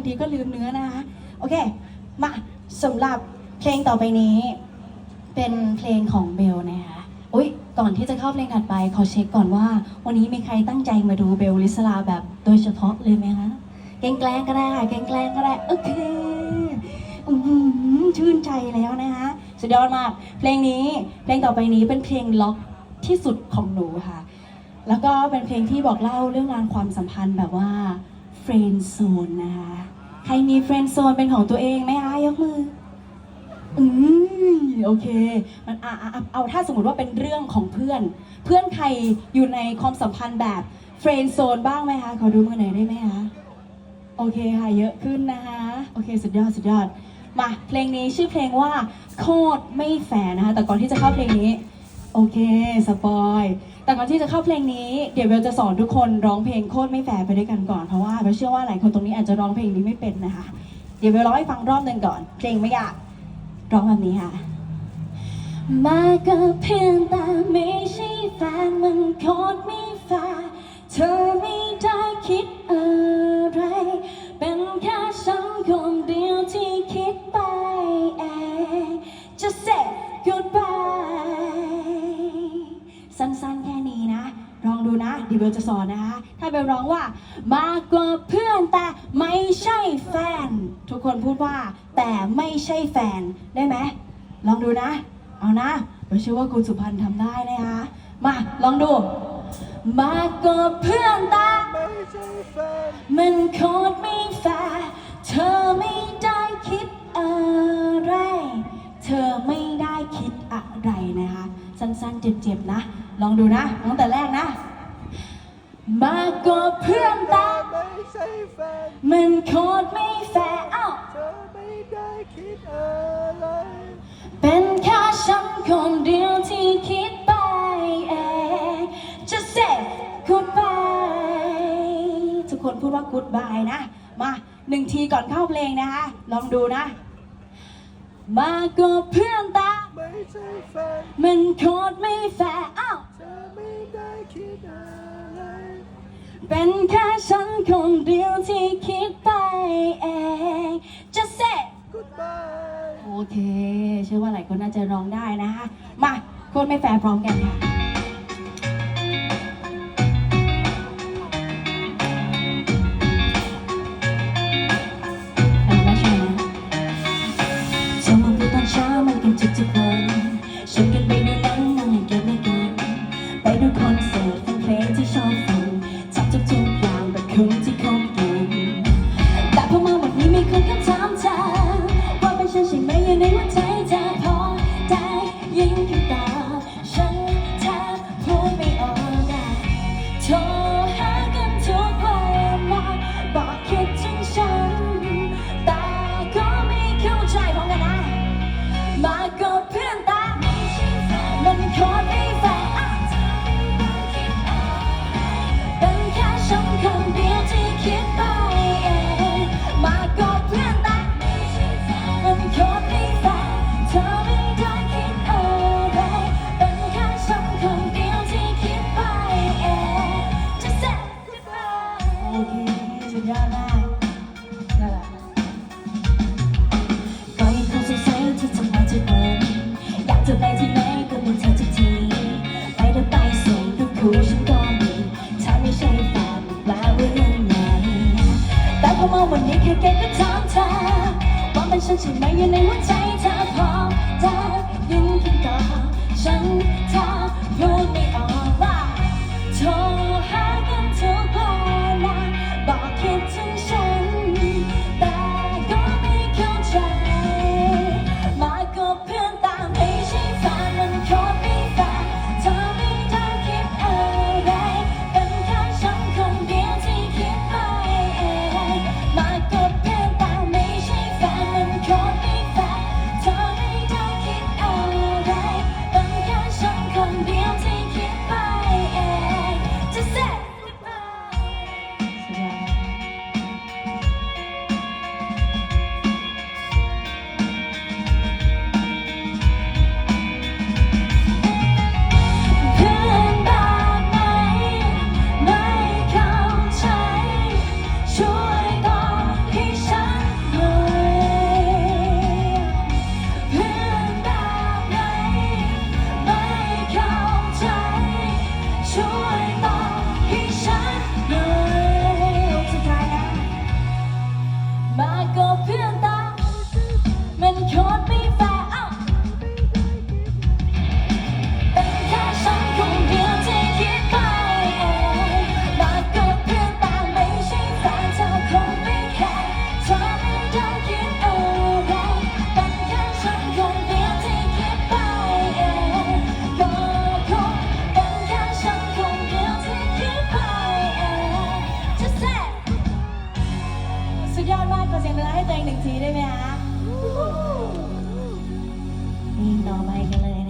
างทีก็ลืมเนื้อนะคะ โอเค มาสำหรับเพลงต่อไปนี้ เป็นเพลงของเบลนะคะอุ้ยก่อนที่จะเข้าเพลงถัดไป ขอเช็คก่อนว่า วันนี้มีใครตั้งใจมาดูเบลลิสลาแบบโดยเฉพาะเลยไหมคะแกล้งแกล้งก็ได้ค่ะแกล้งแกล้งก็ได้ โอเคอื้อหือชื่นใจแล้วนะคะสุดยอดมาก เพลงนี้เพลงต่อไปนี้เป็นเพลงล็อกที่สุดของหนูค่ะ แล้วก็เป็นเพลงที่บอกเล่าเรื่องราวความสัมพันธ์แบบว่า เฟรน d z โซนนะคะ ใครมีเฟรน d z โซนเป็นของตัวเองไหมคะยกมือ อืมโอเค มันอะอะอะเอาถ้าสมมติว่าเป็นเรื่องของเพื่อน เพื่อนใครอยู่ในความสัมพันธ์แบบเฟรน d z โซนบ้างไหมคะ ขอดูมือหน่อยได้ไหมคะ โอเคค่ะ เยอะขึ้นนะคะ โอเค สุดยอด สุดยอด มา เพลงนี้ชื่อเพลงว่าโคตรไม่แฟร์นะคะ แต่ก่อนที่จะเข้าเพลงนี้ โอเค สปอย แต่ก่อนที่จะเข้าเพลงนี้ เดี๋ยวเบลจะสอนทุกคนร้องเพลงโคตรไม่แฟร์ไปด้วยกันก่อน เพราะว่าเบลเชื่อว่าหลายคนตรงนี้อาจจะร้องเพลงนี้ไม่เป็นนะคะ เดี๋ยวเบลร้องให้ฟังรอบหนึ่งก่อน เพลงไม่ยากร้องแบบนี้ค่ะ มาก็เพียงแต่ไม่ใช่แฟนมันโคตรไม่แฟร์เธอไม่ได้คิดอะไร เป็นแค่ฉันคนเดียวที่ เบลจะสอนนะคะ ถ้าเบลร้องว่ามากกว่าเพื่อนแต่ไม่ใช่แฟน ทุกคนพูดว่า แต่ไม่ใช่แฟนได้ไหมลองดูนะ เอานะเบลเชื่อว่าคุณสุพรรณทำได้นะคะมาลองดู มากกว่าเพื่อนแต่ไม่ใช่แฟนมันโคตรไม่แฟร์เธอไม่ได้คิดอะไร เธอไม่ได้คิดอะไรนะคะ สั้นๆเจ็บๆนะ ลองดูนะตั้งแต่แรกนะ มากกว่าเพื่อนแต่ไม่ใช่แฟนมันโคตรไม่แฟร์อ้าวเธอไม่ได้คิดอะไร เป็นแค่ฉันคนเดียวที่คิดไปเอง Just say goodbye ทุกคนพูดว่า goodbye นะ มาหนึ่งทีก่อนเข้าเพลงนะคะ ลองดูนะ มากกว่าเพื่อนตาไม่ใช่แฟนมันโคตรไม่แฟร์อ้าวเธอไม่ได้คิดอะไร เป็นแค่ฉันคนเดียวที่คิดไปเอง Just say goodbye โอเค เชื่อว่าหลายคนน่าจะร้องได้นะคะ มาโคตรไม่แฟร์พร้อมกันค่ะอันนี้ไม่ใช่นะสมมติตอนเช้ามันกันทุกๆวัน โอเค สุดยอดมากนั่นแหละก็ยังคงสงสัยที่ทำไมทุกวันอยากจะไปที่ไหนก็มีเธอทุกทีไปเดินไปส่งทุกคู่ฉันก็มีถ้าไม่ใช่แฟนแปลว่ายังไงแต่พอมาวันนี้แค่แกก็ถามเธอว่าเป็นฉันใช่ไหมอยู่ในหัวใจเธอพอุดยอดมากขอเสียงเวลาให้ตัวเองหนึ่งทีได้ไหมคะเพลต่อไปกันเลยนะ